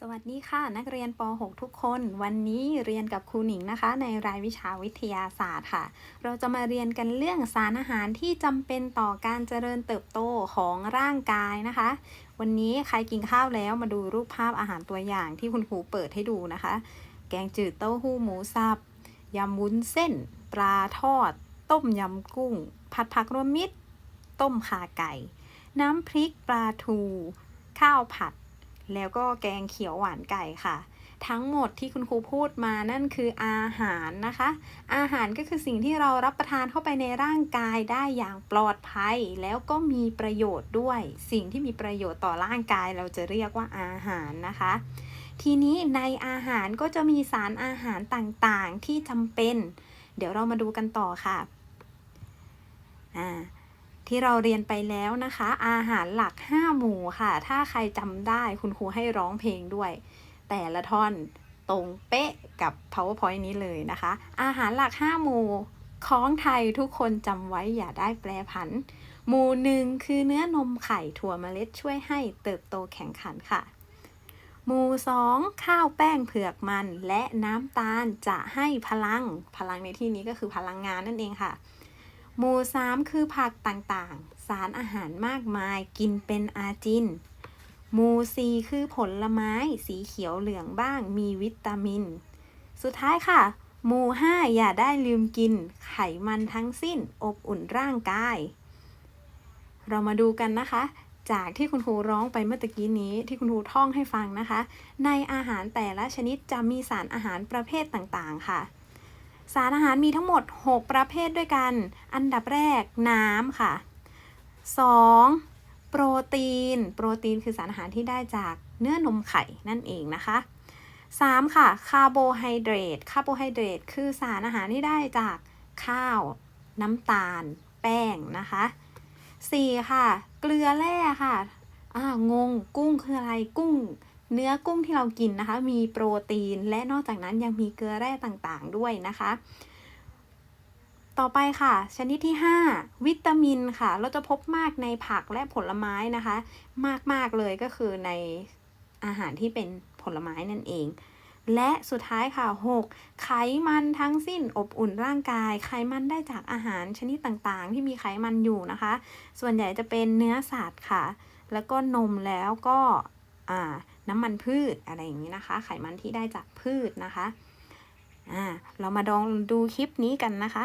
สวัสดีค่ะ นักเรียนป .6 ทุกคน วันนี้เรียนกับครูหนิงนะคะ ในรายวิชาวิทยาศาสตร์ค่ะ เราจะมาเรียนกันเรื่องสารอาหารที่จำเป็นต่อการเจริญเติบโตของร่างกายนะคะ วันนี้ใครกินข้าวแล้วมาดูรูปภาพอาหารตัวอย่างที่คุณครูเปิดให้ดูนะคะ แกงจืดเต้าหู้หมูสับยำวุ้นเส้น ปลาทอด ต้มยำกุ้ง ผัดผักรวมมิตร ต้มข่าไก่ น้ำพริกปลาทู ข้าวผัด แล้วก็แกงเขียวหวานไก่ค่ะ ทั้งหมดที่คุณครูพูดมานั่นคืออาหารนะคะ อาหารก็คือสิ่งที่เรารับประทานเข้าไปในร่างกายได้อย่างปลอดภัย แล้วก็มีประโยชน์ด้วย สิ่งที่มีประโยชน์ต่อร่างกายเราจะเรียกว่าอาหารนะคะทีนี้ในอาหารก็จะมีสารอาหารต่างๆที่จำเป็น เดี๋ยวเรามาดูกันต่อค่ะ อ่า ที่เราเรียนไปแล้วนะคะ อาหารหลัก 5 หมู่ค่ะ ถ้าใครจำได้คุณครูให้ร้องเพลงด้วย แต่ละท่อนตรงเป๊ะกับ powerpoint นี้เลยนะคะ อาหารหลัก 5 หมู่ของไทยทุกคนจำไว้อย่าได้แปรผัน หมู่หนึ่งคือเนื้อนมไข่ถั่วเมล็ดช่วยให้เติบโตแข็งขันค่ะ หมู่สองข้าวแป้งเผือกมันและน้ำตาลจะให้พลัง พลังในที่นี้ก็คือพลังงานนั่นเองค่ะ หมู่สามคือผักต่างๆ สารอาหารมากมายกินเป็นอาจิน หมู่สี่คือผลไม้สีเขียวเหลืองบ้างมีวิตามิน สุดท้ายค่ะ หมู่ห้าอย่าได้ลืมกิน ไขมันทั้งสิ้นอบอุ่นร่างกาย เรามาดูกันนะคะจากที่คุณครูร้องไปเมื่อกี้นี้ที่คุณครูท่องให้ฟังนะคะ ในอาหารแต่ละชนิดจะมีสารอาหารประเภทต่างๆ ค่ะ สารอาหารมีทั้งหมด 6 ประเภทด้วยกัน อันดับแรกน้ำค่ะ 2. โปรตีน โปรตีนคือสารอาหารที่ได้จากเนื้อนมไข่นั่นเองนะคะ 3. ค่ะ คาร์โบไฮเดรต คาร์โบไฮเดรตคือสารอาหารที่ได้จากข้าว น้ำตาล แป้งนะคะ 4. ค่ะ เกลือแร่ค่ะอ่างง กุ้งคืออะไร กุ้ง เนื้อกุ้งที่เรากินนะคะ มีโปรตีน และนอกจากนั้นยังมีเกลือแร่ต่างๆด้วยนะคะ ต่อไปค่ะ ชนิดที่ 5 วิตามินค่ะ เราจะพบมากในผักและผลไม้นะคะ มากๆเลยก็คือในอาหารที่เป็นผลไม้นั่นเองและสุดท้ายค่ะ 6 ไขมันทั้งสิ้นอบอุ่นร่างกาย ไขมันได้จากอาหารชนิดต่างๆ ที่มีไขมันอยู่นะคะ ส่วนใหญ่จะเป็นเนื้อสัตว์ค่ะ แล้วก็นมแล้วก็ น้ำมันพืชอะไรอย่างนี้นะคะ ไขมันที่ได้จากพืชนะคะ อ่า เรามาลองดูคลิปนี้กันนะคะ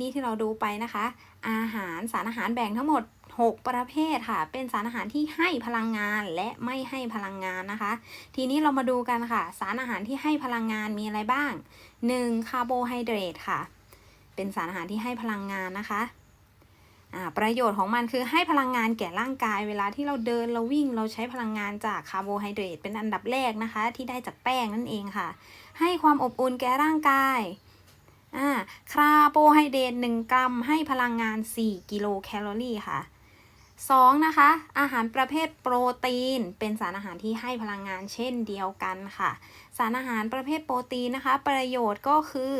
นี้ที่เราดูไปนะคะ อาหารสารอาหารแบ่งทั้งหมด 6 ประเภทค่ะ เป็นสารอาหารที่ให้พลังงานและไม่ให้พลังงานนะคะ ทีนี้เรามาดูกันค่ะ สารอาหารที่ให้พลังงานมีอะไรบ้าง 1. คาร์โบไฮเดรตค่ะ เป็นสารอาหารที่ให้พลังงานนะคะประโยชน์ของมันคือให้พลังงานแก่ร่างกายเวลาที่เราเดินเราวิ่งเราใช้พลังงานจากคาร์โบไฮเดรตเป็นอันดับแรกนะคะ ที่ได้จากแป้งนั่นเองค่ะ ให้ความอบอุ่นแก่ร่างกาย อ่าคาร์โบไฮเดรต1กรัมให้พลังงาน 4 กิโลแคลอรี่ค่ะ 2. นะคะ อาหารประเภทโปรตีน เป็นสารอาหารที่ให้พลังงานเช่นเดียวกันค่ะ สารอาหารประเภทโปรตีนนะคะ ประโยชน์ก็คือ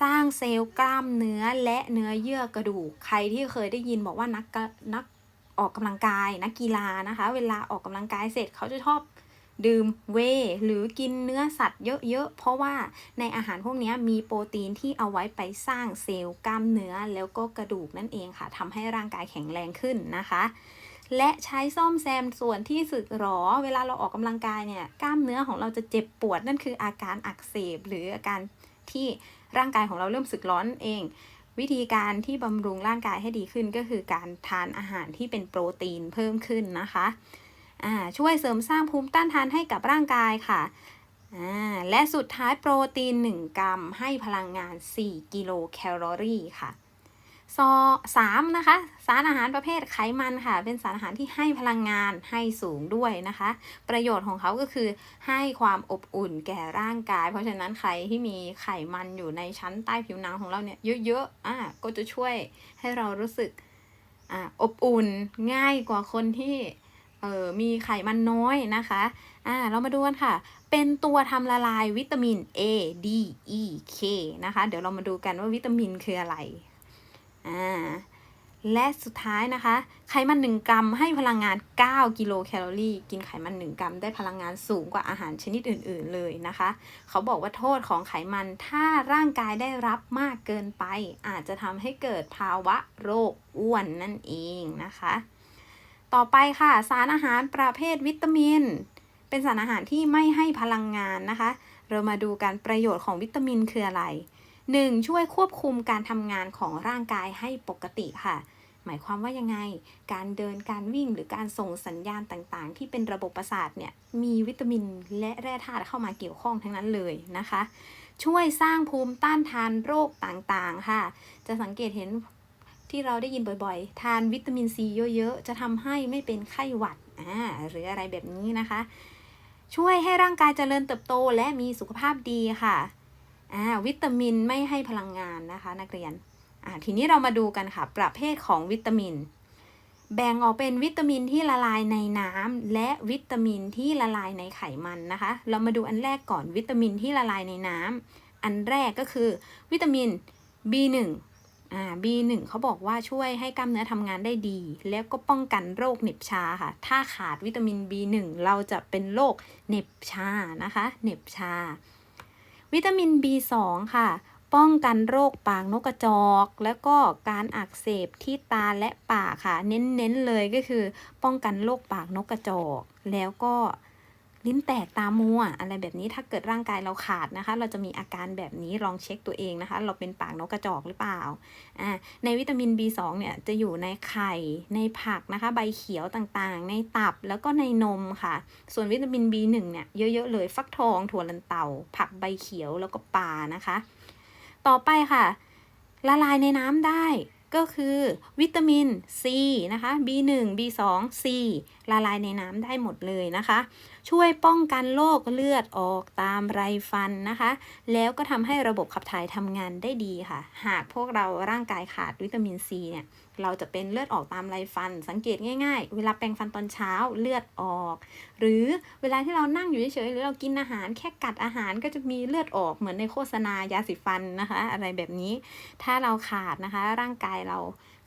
สร้างเซลล์กล้ามเนื้อและเนื้อเยื่อกระดูก ใครที่เคยได้ยินบอกว่านักกะนักออกกำลังกายนักกีฬานะคะ เวลาออกกำลังกายเสร็จเขาจะชอบ ดื่มเวหรือกินเนื้อสัตว์เยอะๆ เพราะว่าในอาหารพวกนี้มีโปรตีนที่เอาไว้ไปสร้างเซลล์กล้ามเนื้อแล้วก็กระดูกนั่นเองค่ะทำให้ร่างกายแข็งแรงขึ้นนะคะและใช้ซ่อมแซมส่วนที่สึกหรอ เวลาเราออกกำลังกายเนี่ยกล้ามเนื้อของเราจะเจ็บปวดนั่นคืออาการอักเสบ หรืออาการที่ร่างกายของเราเริ่มสึกร้อนเอง วิธีการที่บำรุงร่างกายให้ดีขึ้นก็คือการทานอาหารที่เป็นโปรตีนเพิ่มขึ้นนะคะ ช่วยเสริมสร้างภูมิต้านทานให้กับร่างกายค่ะ และสุดท้ายโปรตีน 1 กรัม ให้พลังงาน 4 กิโลแคลอรี่ค่ะซอสามนะคะ สารอาหารประเภทไขมันค่ะ เป็นสารอาหารที่ให้พลังงานให้สูงด้วยนะคะ ประโยชน์ของเขาก็คือให้ความอบอุ่นแก่ร่างกาย เพราะฉะนั้นใครที่มีไขมันอยู่ในชั้นใต้ผิวหนังของเราเนี่ยเยอะๆอะก็จะช่วยให้เรารู้สึกอ่าอบอุ่นง่ายกว่าคนที่ เออมีไขมันน้อยนะคะอ่าเรามาดูกันค่ะ เป็นตัวทำละลายวิตามิน A D E K นะคะ เดี๋ยวเรามาดูกันว่าวิตามินคืออะไรอ่าและสุดท้ายนะคะ ไขมัน 1 กรัมให้พลังงาน 9 กิโลแคลอรี่ กินไขมัน 1 กรัมได้พลังงานสูงกว่าอาหารชนิดอื่น ๆ เลยนะคะ เขาบอกว่าโทษของไขมันถ้าร่างกายได้รับมากเกินไป อาจจะทำให้เกิดภาวะโรคอ้วนนั่นเองนะคะ ต่อไปค่ะ สารอาหารประเภทวิตามิน เป็นสารอาหารที่ไม่ให้พลังงานนะคะ เรามาดูการประโยชน์ของวิตามินคืออะไร 1. ช่วยควบคุมการทำงานของร่างกายให้ปกติค่ะ หมายความว่ายังไง การเดินการวิ่งหรือการส่งสัญญาณต่างๆ ที่เป็นระบบประสาทเนี่ยมีวิตามินและแร่ธาตุเข้ามาเกี่ยวข้องทั้งนั้นเลยนะคะ ช่วยสร้างภูมิต้านทานโรคต่างๆค่ะ จะสังเกตเห็น ที่เราได้ยินบ่อยๆ ทานวิตามินซีเยอะๆ จะทำให้ไม่เป็นไข้หวัดอ่าหรืออะไรแบบนี้นะคะ ช่วยให้ร่างกายเจริญเติบโตและมีสุขภาพดีค่ะอ่าวิตามินไม่ให้พลังงานนะคะ นักเรียนอ่าทีนี้เรามาดูกันค่ะ ประเภทของวิตามิน แบ่งออกเป็นวิตามินที่ละลายในน้ำและวิตามินที่ละลายในไขมันนะคะ เรามาดูอันแรกก่อนวิตามินที่ละลายในน้ำอันแรกก็คือ วิตามิน B1 อ่า B1 เขาบอกว่าช่วยให้กล้ามเนื้อทำงานได้ดี แล้วก็ป้องกันโรคเหน็บชาค่ะ ถ้าขาดวิตามิน B1 เราจะเป็นโรคเหน็บชานะคะเหน็บชา วิตามิน B2 ค่ะ ป้องกันโรคปากนกกระจอก แล้วก็การอักเสบที่ตาและปากค่ะ เน้นๆเลยก็คือ ป้องกันโรคปากนกกระจอก แล้วก็ ลิ้นแตกตามัว อะไรแบบนี้ถ้าเกิดร่างกายเราขาดนะคะ เราจะมีอาการแบบนี้ลองเช็คตัวเองนะคะ เราเป็นปากนกกระจอกหรือเปล่าอ่าในวิตามิน B2 เนี่ยจะอยู่ในไข่ในผักนะคะ ใบเขียวต่างๆ ในตับแล้วก็ในนมค่ะ ส่วนวิตามิน B1 เนี่ยเยอะๆเลยฟักทองถั่วลันเตา ผักใบเขียวแล้วก็ปลานะคะ ต่อไปค่ะ ละลายในน้ำได้ก็คือวิตามิน C นะคะ B1 B2 C ละลายในน้ำได้หมดเลยนะคะ ช่วยป้องกันโรคเลือดออกตามไรฟันนะคะ แล้วก็ทำให้ระบบขับถ่ายทำงานได้ดีค่ะ หากพวกเราร่างกายขาดวิตามิน C เนี่ยเราจะเป็นเลือดออกตามไรฟัน สังเกตง่าย ๆ เวลาแปรงฟันตอนเช้าเลือดออก หรือเวลาที่เรานั่งอยู่เฉยๆหรือเรากินอาหารแค่กัดอาหารก็จะมีเลือดออกเหมือนในโฆษณายาสีฟันนะคะ อะไรแบบนี้ ถ้าเราขาดนะคะ ร่างกายเรา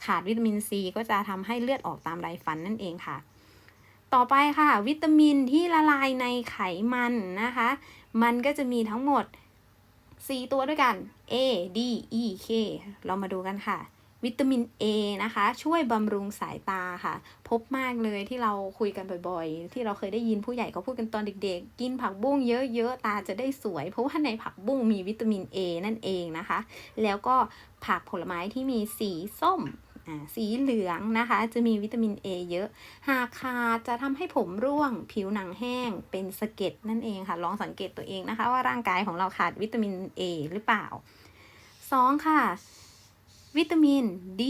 ขาดวิตามินซีก็จะทำให้เลือดออกตามไรฟันนั่นเองค่ะ ต่อไปค่ะ วิตามินที่ละลายในไขมันนะคะ มันก็จะมีทั้งหมด 4 ตัวด้วยกัน A D E K เรามาดูกันค่ะวิตามิน A นะคะ ช่วยบำรุงสายตาค่ะ พบมากเลยที่เราคุยกันบ่อยๆ ที่เราเคยได้ยินผู้ใหญ่เขาพูดกันตอนเด็กๆ กินผักบุ้งเยอะๆ ตาจะได้สวย เพราะว่าในผักบุ้งมีวิตามิน A นั่นเองนะคะ แล้วก็ผักผลไม้ที่มีสีส้ม สีเหลืองนะคะ จะมีวิตามิน A เยอะ หากขาดจะทำให้ผมร่วง ผิวหนังแห้ง เป็นสะเก็ดนั่นเองค่ะ ลองสังเกตตัวเองนะคะ ว่าร่างกายของเราขาดวิตามิน A หรือเปล่า 2. ค่ะ วิตามิน D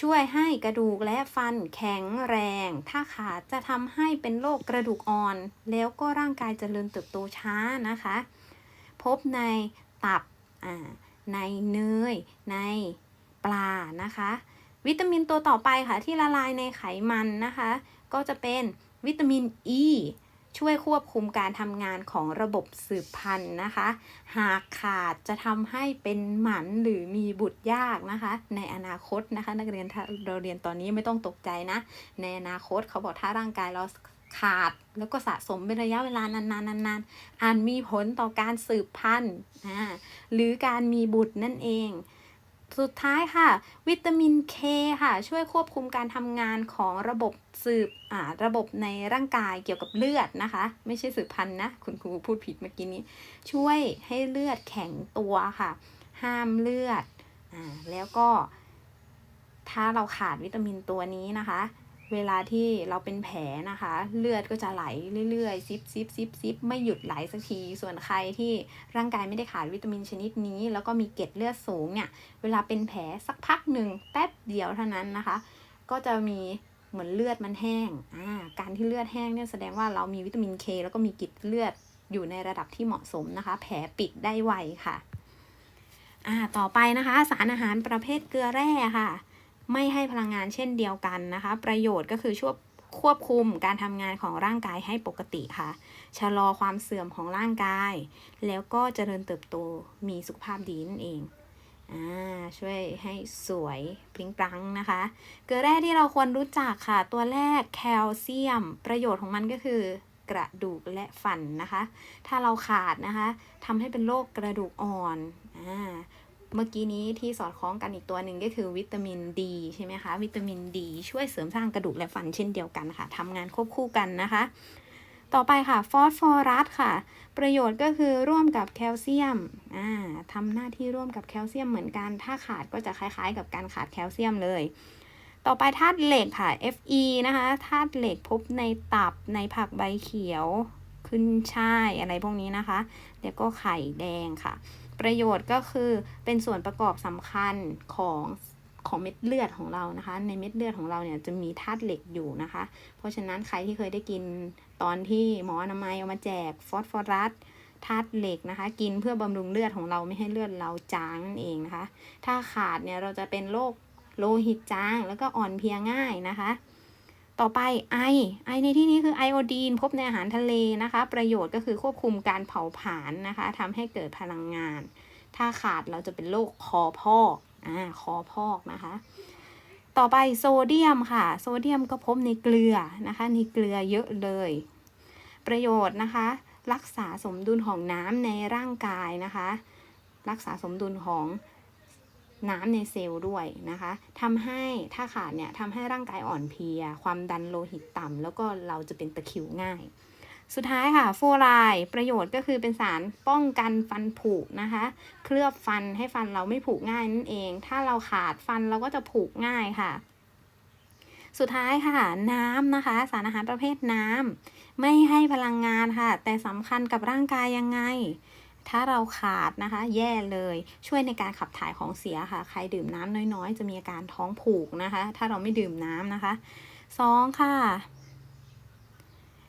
ช่วยให้กระดูกและฟันแข็งแรง ถ้าขาดจะทำให้เป็นโรคกระดูกอ่อน แล้วก็ร่างกายจเจริญเติบโตช้านะคะ พบในตับในเนย ในปลานะคะ วิตามินตัวต่อไปค่ะที่ละลายในไขมันนะคะ ก็จะเป็นวิตามินอ e, ีช่วยควบคุมการทำงานของระบบสืบพันธุ์นะคะ หากขาดจะทำให้เป็นหมันหรือมีบุตรยากนะคะ ในอนาคตนะคะ นักเรียนเราเรียนตอนนี้ไม่ต้องตกใจนะ ในอนาคตเขาบอกถ้าร่างกายเราขาดแล้วก็สะสมเป็นระยะเวลานานๆนานๆอาจมีผลต่อการสืบพันธุ์หรือการมีบุตรนั่นเอง สุดท้ายค่ะ วิตามินเคค่ะ ช่วยควบคุมการทำงานของระบบสืบอ่าระบบในร่างกายเกี่ยวกับเลือดนะคะ ไม่ใช่สืบพันธุ์นะ คุณครูพูดผิดเมื่อกี้นี้ ช่วยให้เลือดแข็งตัวค่ะ ห้ามเลือดอ่าแล้วก็ ถ้าเราขาดวิตามินตัวนี้นะคะ เวลาที่เราเป็นแผลนะคะ เลือดก็จะไหลเรื่อยๆ ซิบซิบซิบซิบไม่หยุดไหลสักที ส่วนใครที่ร่างกายไม่ได้ขาดวิตามินชนิดนี้ แล้วก็มีเกล็ดเลือดสูงเนี่ย เวลาเป็นแผลสักพักหนึ่งแป๊บเดียวเท่านั้นนะคะ ก็จะมีเหมือนเลือดมันแห้ง อ่า การที่เลือดแห้งเนี่ยแสดงว่าเรามีวิตามินเคแล้วก็มีกล็ดเลือดอยู่ในระดับที่เหมาะสมนะคะ แผลปิดได้ไวค่ะ อ่า ต่อไปนะคะ สารอาหารประเภทเกลือแร่ค่ะ ไม่ให้พลังงานเช่นเดียวกันนะคะ ประโยชน์ก็คือช่วยควบคุมการทำงานของร่างกายให้ปกติค่ะ ชะลอความเสื่อมของร่างกาย แล้วก็เจริญเติบโตมีสุขภาพดีนั่นเองอ่าช่วยให้สวยปริ้งปรังนะคะ เกลือแร่ที่เราควรรู้จักค่ะ ตัวแรกแคลเซียม ประโยชน์ของมันก็คือกระดูกและฟันนะคะ ถ้าเราขาดนะคะทำให้เป็นโรคกระดูกอ่อนอ่า เมื่อกี้นี้ที่สอดคล้องกันอีกตัวหนึ่งก็คือวิตามินดีใช่ไหมคะ วิตามินดีช่วยเสริมสร้างกระดูกและฟันเช่นเดียวกันค่ะทำงานควบคู่กันนะคะ ต่อไปค่ะฟอสฟอรัสค่ะ ประโยชน์ก็คือร่วมกับแคลเซียมอ่าทำหน้าที่ร่วมกับแคลเซียมเหมือนกัน ถ้าขาดก็จะคล้ายๆ กับการขาดแคลเซียมเลยต่อไปธาตุเหล็กค่ะ Fe นะคะธาตุเหล็กพบในตับในผักใบเขียว ขึ้นช่ายอะไรพวกนี้นะคะ แล้วก็ไข่แดงค่ะ ประโยชน์ก็คือเป็นส่วนประกอบสำคัญของของเม็ดเลือดของเรานะคะ ในเม็ดเลือดของเราเนี่ยจะมีธาตุเหล็กอยู่นะคะ เพราะฉะนั้นใครที่เคยได้กินตอนที่หมออนามัยเอามาแจกฟอสฟอรัสธาตุเหล็กนะคะ กินเพื่อบำรุงเลือดของเราไม่ให้เลือดเราจางนั่นเองนะคะ ถ้าขาดเนี่ยเราจะเป็นโรคโลหิตจางแล้วก็อ่อนเพลียง่ายนะคะ ต่อไปไอไอในที่นี้คือไอโอดีน พบในอาหารทะเลนะคะ ประโยชน์ก็คือควบคุมการเผาผลาญนะคะทำให้เกิดพลังงาน ถ้าขาดเราจะเป็นโรคคอพอกอ่าคอพอกนะคะ ต่อไปโซเดียมค่ะ โซเดียมก็พบในเกลือนะคะในเกลือเยอะเลย ประโยชน์นะคะ รักษาสมดุลของน้ำในร่างกายนะคะ รักษาสมดุลของ น้ำในเซลล์ด้วยนะคะทำให้ถ้าขาดเนี่ยทำให้ร่างกายอ่อนเพลีย ความดันโลหิตต่ำแล้วก็เราจะเป็นตะคริวง่าย สุดท้ายค่ะฟูรายประโยชน์ก็คือเป็นสารป้องกันฟันผุนะคะ เคลือบฟันให้ฟันเราไม่ผุง่ายนั่นเอง ถ้าเราขาดฟันเราก็จะผุง่ายค่ะสุดท้ายค่ะน้ำนะคะ สารอาหารประเภทน้ำไม่ให้พลังงานค่ะ แต่สำคัญกับร่างกายยังไง ถ้าเราขาดนะคะ แย่เลยช่วยในการขับถ่ายของเสียค่ะ ใครดื่มน้ำน้อยๆ จะมีอาการท้องผูกนะคะ ถ้าเราไม่ดื่มน้ำนะคะสองค่ะ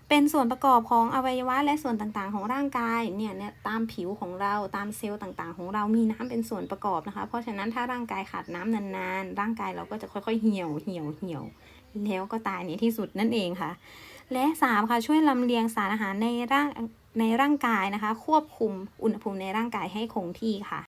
เป็นส่วนประกอบของอวัยวะและส่วนต่างๆ ของร่างกายเนี่ยเนี่ยตามผิวของเราตามเซลล์ต่างๆ ของเรามีน้ำเป็นส่วนประกอบนะคะ เพราะฉะนั้นถ้าร่างกายขาดน้ำนานๆ ร่างกายเราก็จะค่อยๆเหี่ยวเหี่ยวเหี่ยวแล้วก็ตายในที่สุดนั่นเองค่ะ และสามค่ะช่วยลำเลียงสารอาหารในร่าง ในร่างกายนะคะ ควบคุมอุณหภูมิในร่างกายให้คงที่ค่ะ